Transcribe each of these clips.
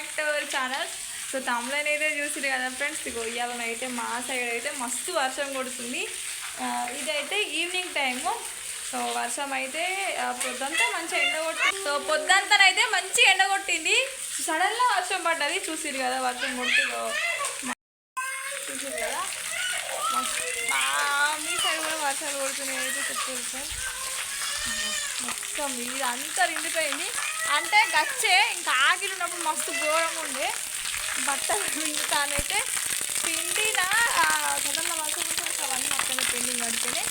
Back to our channel so తమ్ములని అయితే చూసిరు కదా ఫ్రెండ్స్ ఇగో అయితే మా సైడ్ అయితే మస్తు వర్షం కొడుతుంది. ఇదైతే ఈవినింగ్ టైము సో వర్షం అయితే పొద్దంతా మంచిగా ఎండ కొట్టింది. సో పొద్దుంతా అయితే మంచి ఎండ కొట్టింది. సడన్గా వర్షం పడ్డది. చూసిరు కదా వర్షం కొట్టి చూసిరు కదా? మీ సైడ్ కూడా వర్షాలు కొడుతున్నాయి. అయితే చెప్తారు సార్ మొత్తం ఇది అంతా నిండిపోయింది. అంటే గచ్చే ఇంకా ఆగిరి ఉన్నప్పుడు మస్తు ఘోరం ఉండే. బట్టలు పిండుతానైతే పిండిన సడన్గా వర్షం కురిసినాక అవన్నీ అక్కడనే పెండింగ్ పడితేనే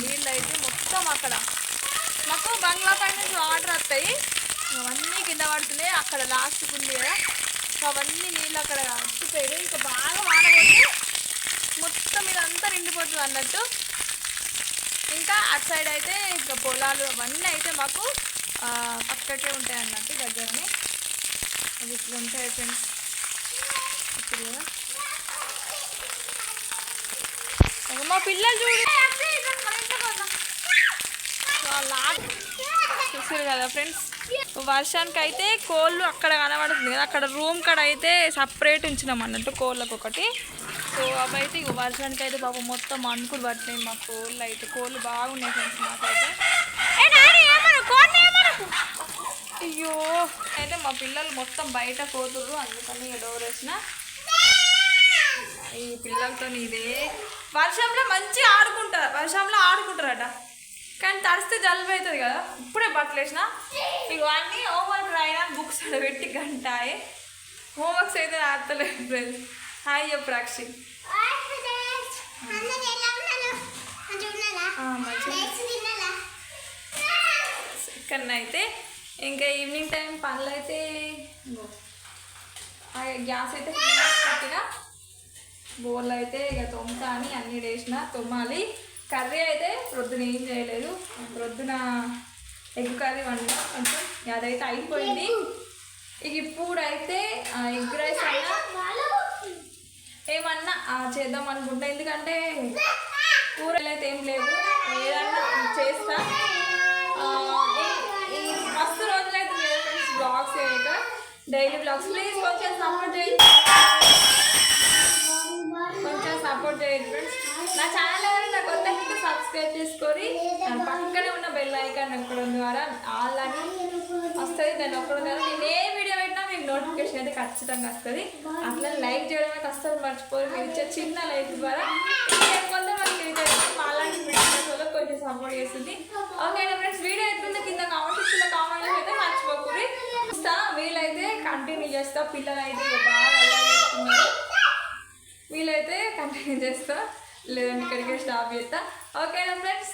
నీళ్ళు అయితే మొత్తం అక్కడ. మాకు బంగ్లా పైన నుంచి వాటర్ వస్తాయి. అవన్నీ కింద పడుతున్నాయి. అక్కడ లాస్ట్కి ఉంది కదా. అవన్నీ నీళ్ళు అక్కడ వచ్చిపోయాయి ఇంకా బాగా వాడబోతే మొత్తం ఇదంతా నిండిపోతుంది అన్నట్టు. ఇంకా అటు సైడ్ అయితే ఇంకా పొలాలు అవన్నీ అయితే మాకు పక్కకే ఉంటాయి అన్నట్టు దగ్గరనే. అది ఇట్లా ఉంటాయి ఫ్రెండ్స్. ఇప్పుడు మా పిల్లలు చూడు. చూసారు కదా ఫ్రెండ్స్ వర్షానికి అయితే కోళ్ళు అక్కడ కనబడుతుంది కదా అక్కడ రూమ్ కాడ అయితే సపరేట్ ఉంచినాం అన్నట్టు కోళ్ళకు ఒకటి. సో అవి అయితే ఇగో వర్షానికి అయితే పాపం మొత్తం అనుకులు పట్టినాయి మా కోళ్ళు అయితే. కోళ్ళు బాగున్నాయి ఫ్రెండ్స్ మాకైతే. అయ్యో అయితే మా పిల్లలు మొత్తం బయట పోతుర్రు అందుకని డోర్ వేసిన. ఈ పిల్లలతో ఇదే. వర్షంలో మంచిగా ఆడుకుంటారు వర్షంలో ఆడుకుంటారట. కానీ తడిస్తే జలుబు అవుతుంది కదా. ఇప్పుడే బట్టలు వేసిన. ఇక అన్నీ హోంవర్క్ రాయినా బుక్స్ పెట్టి గంటాయి. హోంవర్క్స్ అయితే ఆడతలేదు ఫ్రెండ్స్. హాయ్ చెప్పు రాక్షి. ఇక్కడ అయితే ఇంకా ఈవినింగ్ టైం పనులు అయితే గ్యాస్ అయితే బోర్లు అయితే ఇక తొమ్ముతా అని అన్ని వేసిన తొమ్మాలి కర్రీ అయితే ప్రొద్దున ఏం చేయలేదు. ప్రొద్దున ఎగ్ కర్రీ వండా. కొంచెం అదైతే అయిపోయింది. ఇక ఇప్పుడు అయితే ఎగ్ రైస్ అయినా ఏమన్నా చేద్దాం అనుకుంటా. ఎందుకంటే కూరలు అయితే ఏం లేవు. ఏదన్నా చేస్తా. ఈ- ఈ మస్తు రోజులైతే లేదు ఫ్రెండ్స్ బ్లాగ్స్ చేయక. Daily blogs. ప్లీజ్ కొంచెం సపోర్ట్ చేయండి. కొంచెం సపోర్ట్ చేయండి ఫ్రెండ్స్. నా ఛానల్ సబ్స్క్రైబ్ చేసుకొని పక్కనే ఉన్న బెల్ ఐకాన్ నొక్కడం ద్వారా ఆల్ అని వస్తుంది దాన్ని నొక్కడం ద్వారా నేను ఏ వీడియో పెట్టినా మీకు నోటిఫికేషన్ అయితే ఖచ్చితంగా వస్తుంది. అట్లా లైక్ చేయడం అయితే అస్సలు మర్చిపోరు. మీరు ఇచ్చే చిన్న లైక్ ద్వారా కొంతమంది అలాంటి వీడియోస్ వల్ల కొంచెం సపోర్ట్ చేస్తుంది. ఓకే ఫ్రెండ్స్ వీడియో ఎట్లుందో కింద కామెంట్ ఇచ్చిన కామెంట్ అయితే మర్చిపోకూరి ఇస్తా వీలైతే కంటిన్యూ చేస్తా. పిల్లలు అయితే బాగా చేస్తున్నారు. వీలైతే కంటిన్యూ చేస్తా. లేదంటే ఇక్కడికే స్టాప్ చేస్తా. ఓకేనా ఫ్రెండ్స్